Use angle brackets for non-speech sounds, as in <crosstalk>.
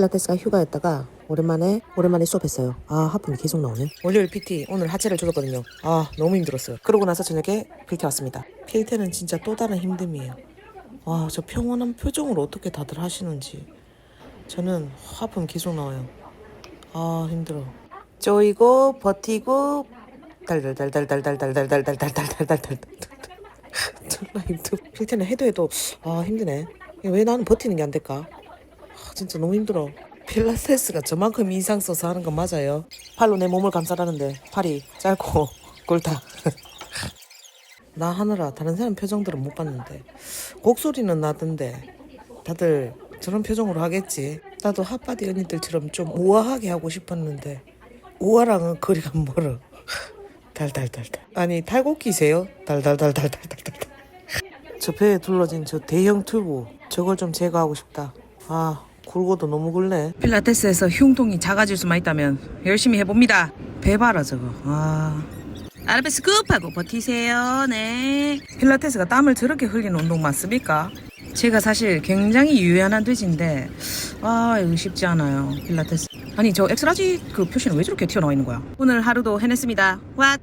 필라테스가 휴가였다가 오랜만에 오랜만에 수업했어요. 아 하품이 계속 나오네. 월요일 PT 오늘 하체를 죽였거든요. 아 너무 힘들었어요. 그러고 나서 저녁에 필테 왔습니다. 필테는 진짜 또 다른 힘듦이에요. 와 저 평온한 표정으로 어떻게 다들 하시는지 저는 하품 계속 나와요. 아 힘들어. 쪼이고 버티고 달달달달달달달달달달달달달달달달 정말 <laughs> 힘들어. 필테는 해도 해도 아 힘드네. 왜 나는 버티는 게 안 될까? 아, 진짜 너무 힘들어. 필라테스가 저만큼 인상 써서 하는 건 맞아요. 팔로 내 몸을 감싸라는데 팔이 짧고 <laughs> 굵다. <laughs> 나 하느라 다른 사람 표정들은 못 봤는데 곡소리는 나던데 다들 저런 표정으로 하겠지. 나도 핫바디 언니들처럼 좀 우아하게 하고 싶었는데 우아랑은 거리가 멀어. <laughs> 달달달달. 아니 탈곡기세요? 달달달달달달달. 저 배에 둘러진 저 대형 튜브 저걸 좀 제거하고 싶다. 아 굵어도 너무 굵네. 필라테스에서 흉통이 작아질 수만 있다면 열심히 해봅니다. 배 봐라 저거. 아. 아르베스 급하고 버티세요. 네. 필라테스가 땀을 저렇게 흘리는 운동 맞습니까? 제가 사실 굉장히 유연한 돼지인데 아 이거 쉽지 않아요 필라테스 아니 저 엑스라지 그 표시는 왜 저렇게 튀어나와 있는 거야 오늘 하루도 해냈습니다 왓